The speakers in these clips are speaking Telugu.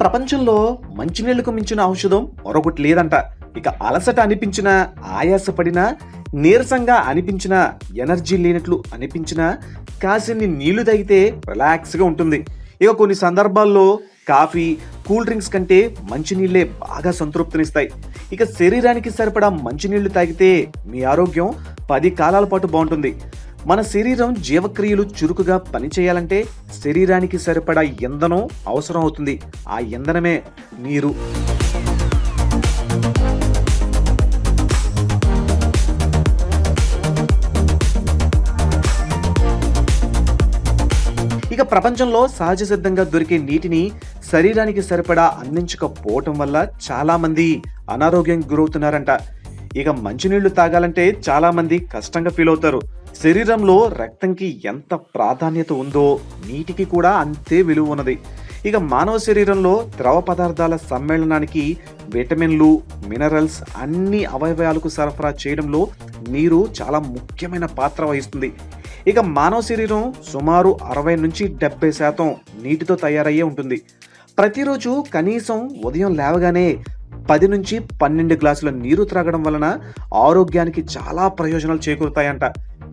ప్రపంచంలో మంచినీళ్ళకు మించిన ఔషధం మరొకటి లేదంట. ఇక అలసట అనిపించినా ఆయాసపడినా నీరసంగా అనిపించినా ఎనర్జీ లేనట్లు అనిపించినా కాసిన్ని నీళ్ళు తాగితే రిలాక్స్గా ఉంటుంది. ఇక కొన్ని సందర్భాల్లో కాఫీ కూల్ డ్రింక్స్ కంటే మంచినీళ్ళే బాగా సంతృప్తినిస్తాయి. ఇక శరీరానికి సరిపడా మంచినీళ్ళు తాగితే మీ ఆరోగ్యం పది కాలాల పాటు బాగుంటుంది. మన శరీరం జీవక్రియలు చురుకుగా పనిచేయాలంటే శరీరానికి సరిపడా ఇంధనం అవసరం అవుతుంది. ఆ ఇంధనమే నీరు. ఇక ప్రపంచంలో సహజ సిద్ధంగా దొరికే నీటిని శరీరానికి సరిపడా అందించకపోవటం వల్ల చాలామంది అనారోగ్యం గురవుతున్నారంట. ఇక మంచినీళ్ళు తాగాలంటే చాలామంది కష్టంగా ఫీల్ అవుతారు శరీరంలో రక్తంకి ఎంత ప్రాధాన్యత ఉందో నీటికి కూడా అంతే విలువ ఉన్నది. ఇక మానవ శరీరంలో ద్రవ పదార్థాల సమ్మేళనానికి విటమిన్లు మినరల్స్ అన్ని అవయవాలకు సరఫరా చేయడంలో నీరు చాలా ముఖ్యమైన పాత్ర వహిస్తుంది. ఇక మానవ శరీరం సుమారు అరవై నుంచి డెబ్బై శాతం నీటితో తయారయ్యే ఉంటుంది. ప్రతిరోజు కనీసం ఉదయం లేవగానే పది నుంచి పన్నెండు గ్లాసుల నీరు త్రాగడం వలన ఆరోగ్యానికి చాలా ప్రయోజనాలు చేకూరుతాయంట.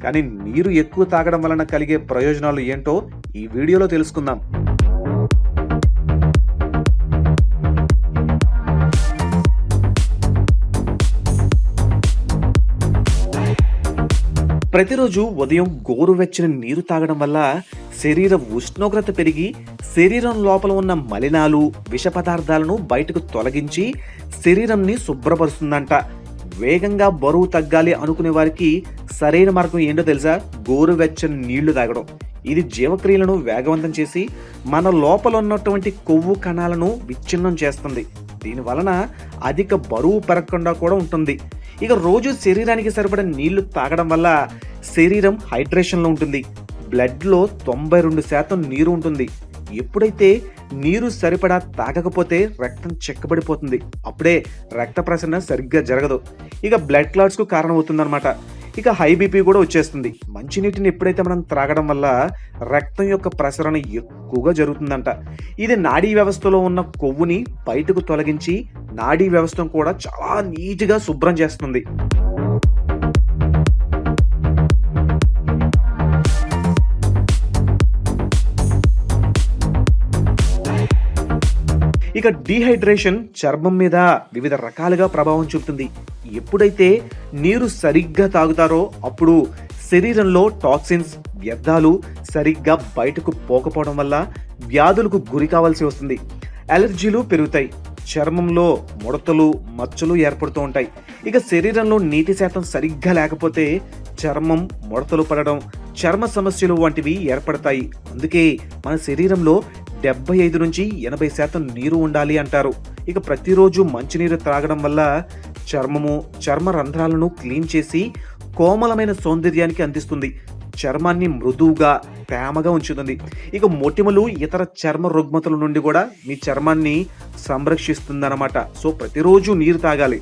కానీ నీరు ఎక్కువ తాగడం వలన కలిగే ప్రయోజనాలు ఏంటో ఈ వీడియోలో తెలుసుకుందాం. ప్రతిరోజు ఉదయం గోరువెచ్చని నీరు తాగడం వల్ల శరీర ఉష్ణోగ్రత పెరిగి శరీరం లోపల ఉన్న మలినాలు విష పదార్థాలను బయటకు తొలగించి శరీరంని శుభ్రపరుస్తుందంట. వేగంగా బరువు తగ్గాలి అనుకునే వారికి సరైన మార్గం ఏంటో తెలుసా? గోరువెచ్చని నీళ్ళు తాగడం. ఇది జీవక్రియలను వేగవంతం చేసి మన లోపల ఉన్నటువంటి కొవ్వు కణాలను విచ్ఛిన్నం చేస్తుంది. దీని వలన అధిక బరువు పెరగకుండా కూడా ఉంటుంది. ఇక రోజు శరీరానికి సరిపడ నీళ్ళు తాగడం వల్ల శరీరం హైడ్రేషన్లో ఉంటుంది. బ్లడ్లో తొంభై రెండు శాతం నీరు ఉంటుంది. ఎప్పుడైతే నీరు సరిపడా తాగకపోతే రక్తం చెక్కబడిపోతుంది అప్పుడే రక్త ప్రసరణ సరిగ్గా జరగదు. ఇక బ్లడ్ క్లాట్స్కు కారణమవుతుందన్నమాట. ఇక హై బీపీ కూడా వచ్చేస్తుంది. మంచినీటిని ఎప్పుడైతే మనం త్రాగడం వల్ల రక్తం యొక్క ప్రసరణ ఎక్కువగా జరుగుతుందంట. ఇది నాడీ వ్యవస్థలో ఉన్న కొవ్వుని బయటకు తొలగించి నాడీ వ్యవస్థను కూడా చాలా నీట్గా శుభ్రం చేస్తుంది. ఇక డీహైడ్రేషన్ చర్మం మీద వివిధ రకాలుగా ప్రభావం చూపుతుంది. ఎప్పుడైతే నీరు సరిగ్గా తాగుతారో అప్పుడు శరీరంలో టాక్సిన్స్ వ్యర్థాలు సరిగ్గా బయటకు పోకపోవడం వల్ల వ్యాధులకు గురి కావాల్సి వస్తుంది. అలర్జీలు పెరుగుతాయి. చర్మంలో ముడతలు మచ్చలు ఏర్పడుతూ ఉంటాయి. ఇక శరీరంలో నీటి శాతం సరిగ్గా లేకపోతే చర్మం ముడతలు పడడం చర్మ సమస్యలు వంటివి ఏర్పడతాయి. అందుకే మన శరీరంలో డెబ్బై ఐదు నుంచి ఎనభై శాతం నీరు ఉండాలి అంటారు. ఇక ప్రతిరోజు మంచినీరు త్రాగడం వల్ల చర్మము చర్మ రంధ్రాలను క్లీన్ చేసి కోమలమైన సౌందర్యానికి అందిస్తుంది. చర్మాన్ని మృదువుగా తేమగా ఉంచుతుంది. ఇక మొటిమలు ఇతర చర్మ రుగ్మతల నుండి కూడా మీ చర్మాన్ని సంరక్షిస్తుందన్నమాట. సో ప్రతిరోజు నీరు తాగాలి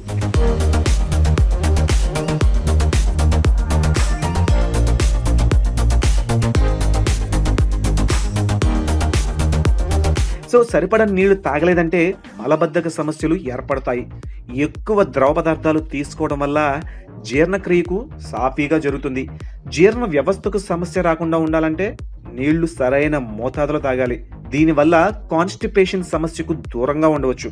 సో సరిపడా నీళ్ళు తాగలేదంటే మలబద్ధక సమస్యలు ఏర్పడతాయి. ఎక్కువ ద్రవ పదార్థాలు తీసుకోవడం వల్ల జీర్ణక్రియకు సాఫీగా జరుగుతుంది. జీర్ణ వ్యవస్థకు సమస్య రాకుండా ఉండాలంటే నీళ్ళు సరైన మోతాదులో తాగాలి. దీనివల్ల కాన్స్టిపేషన్ సమస్యకు దూరంగా ఉండవచ్చు.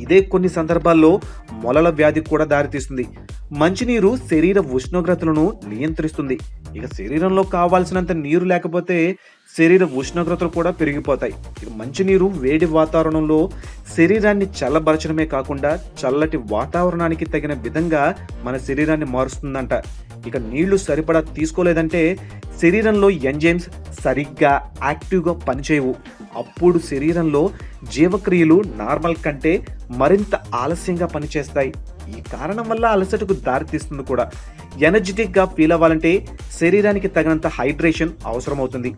ఇదే కొన్ని సందర్భాల్లో మొలల వ్యాధికి కూడా దారితీస్తుంది. మంచినీరు శరీర ఉష్ణోగ్రతలను నియంత్రిస్తుంది. ఇక శరీరంలో కావాల్సినంత నీరు లేకపోతే శరీర ఉష్ణోగ్రతలు కూడా పెరిగిపోతాయి. ఇక మంచినీరు వేడి వాతావరణంలో శరీరాన్ని చల్లబరచడమే కాకుండా చల్లటి వాతావరణానికి తగిన విధంగా మన శరీరాన్ని మారుస్తుందంట. ఇక నీళ్ళు సరిపడా తీసుకోలేదంటే శరీరంలో ఎంజైమ్స్ సరిగ్గా యాక్టివ్గా పనిచేయవు. అప్పుడు శరీరంలో జీవక్రియలు నార్మల్ కంటే మరింత ఆలస్యంగా పనిచేస్తాయి. ఈ కారణం వల్ల అలసటకు దారితీస్తుంది కూడా. ఎనర్జెటిక్గా ఫీల్ అవ్వాలంటే శరీరానికి తగినంత హైడ్రేషన్ అవసరమవుతుంది.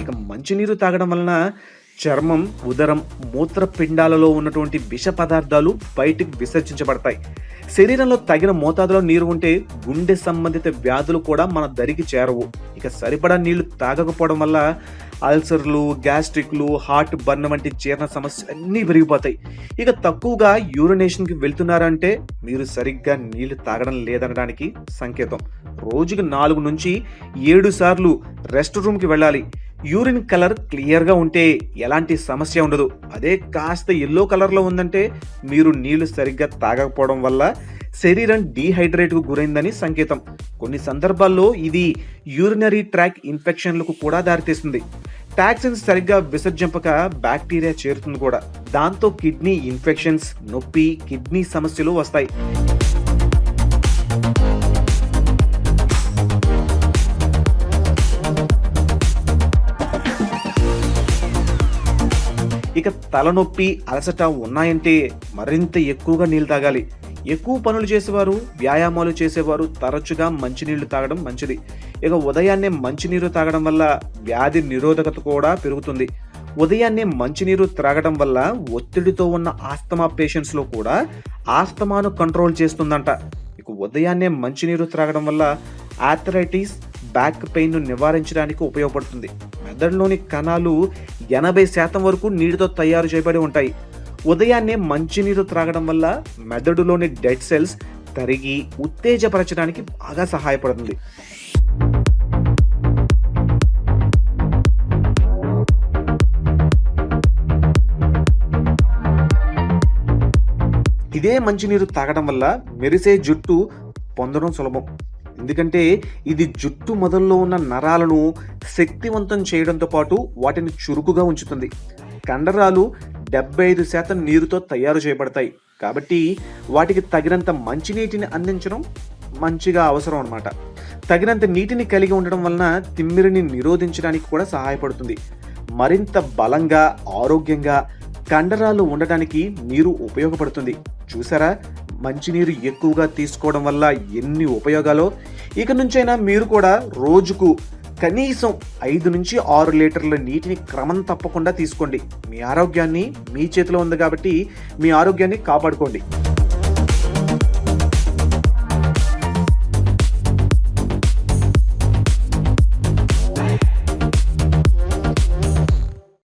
ఇక మంచినీరు తాగడం వలన చర్మం ఉదరం మూత్రపిండాలలో ఉన్నటువంటి విష పదార్థాలు బయటికి విసర్జించబడతాయి. శరీరంలో తగిన మోతాదులో నీరు ఉంటే గుండె సంబంధిత వ్యాధులు కూడా మన దరికి చేరవు. ఇక సరిపడా నీళ్ళు తాగకపోవడం వల్ల అల్సర్లు గ్యాస్ట్రిక్లు హార్ట్ బర్న్ వంటి జీర్ణ సమస్యలు అన్నీ పెరిగిపోతాయి ఇక తక్కువగా యూరినేషన్కి వెళ్తున్నారంటే మీరు సరిగ్గా నీళ్ళు తాగడం లేదనడానికి సంకేతం. రోజుకి నాలుగు నుంచి ఏడు సార్లు రెస్ట్ రూమ్కి వెళ్ళాలి. యూరిన్ కలర్ క్లియర్గా ఉంటే ఎలాంటి సమస్య ఉండదు. అదే కాస్త ఎల్లో కలర్లో ఉందంటే మీరు నీళ్ళు సరిగ్గా తాగకపోవడం వల్ల శరీరం డీహైడ్రేట్కు గురైందని సంకేతం. కొన్ని సందర్భాల్లో ఇది యూరినరీ ట్రాక్ ఇన్ఫెక్షన్లకు కూడా దారితీస్తుంది. టాక్సిన్స్ సరిగ్గా విసర్జింపక బ్యాక్టీరియా చేరుతుంది కూడా. దాంతో కిడ్నీ ఇన్ఫెక్షన్స్ నొప్పి కిడ్నీ సమస్యలు వస్తాయి. తలనొప్పి అలసట ఉన్నాయంటే మరింత ఎక్కువగా నీళ్ళు తాగాలి. ఎక్కువ పనులు చేసేవారు వ్యాయామాలు చేసేవారు తరచుగా మంచినీళ్ళు తాగడం మంచిది. ఇక ఉదయాన్నే మంచినీరు తాగడం వల్ల వ్యాధి నిరోధకత కూడా పెరుగుతుంది. ఉదయాన్నే మంచినీరు త్రాగడం వల్ల ఒత్తిడితో ఉన్న ఆస్తమా పేషెంట్స్లో కూడా ఆస్తమాను కంట్రోల్ చేస్తుందంట. ఇక ఉదయాన్నే మంచినీరు త్రాగడం వల్ల ఆథరైటిస్ బ్యాక్ పెయిన్ను నివారించడానికి ఉపయోగపడుతుంది. మెదడులోని కణాలు ఎనభై శాతం వరకు నీటితో తయారు చేయబడి ఉంటాయి. ఉదయాన్నే మంచినీరు త్రాగడం వల్ల మెదడులోని డెడ్ సెల్స్ తరిగి ఉత్తేజపరచడానికి బాగా సహాయపడుతుంది. ఇదే మంచినీరు తాగడం వల్ల మెరిసే జుట్టు పొందడం సులభం. ఎందుకంటే ఇది జుట్టు మొదల్లో ఉన్న నరాలను శక్తివంతం చేయడంతో పాటు వాటిని చురుకుగా ఉంచుతుంది. కండరాలు డెబ్బై ఐదు శాతం నీరుతో తయారు చేయబడతాయి. కాబట్టి వాటికి తగినంత మంచినీటిని అందించడం మంచిగా అవసరం అనమాట తగినంత నీటిని కలిగి ఉండడం వలన తిమ్మిరిని నిరోధించడానికి కూడా సహాయపడుతుంది. మరింత బలంగా ఆరోగ్యంగా కండరాలు ఉండడానికి నీరు ఉపయోగపడుతుంది. చూసారా? మంచినీరు ఎక్కువగా తీసుకోవడం వల్ల ఎన్ని ఉపయోగాలో ఇక నుంచైనా మీరు కూడా రోజుకు కనీసం ఐదు నుంచి ఆరు లీటర్ల నీటిని క్రమం తప్పకుండా తీసుకోండి. మీ ఆరోగ్యాన్ని మీ చేతిలో ఉంది కాబట్టి మీ ఆరోగ్యాన్ని కాపాడుకోండి.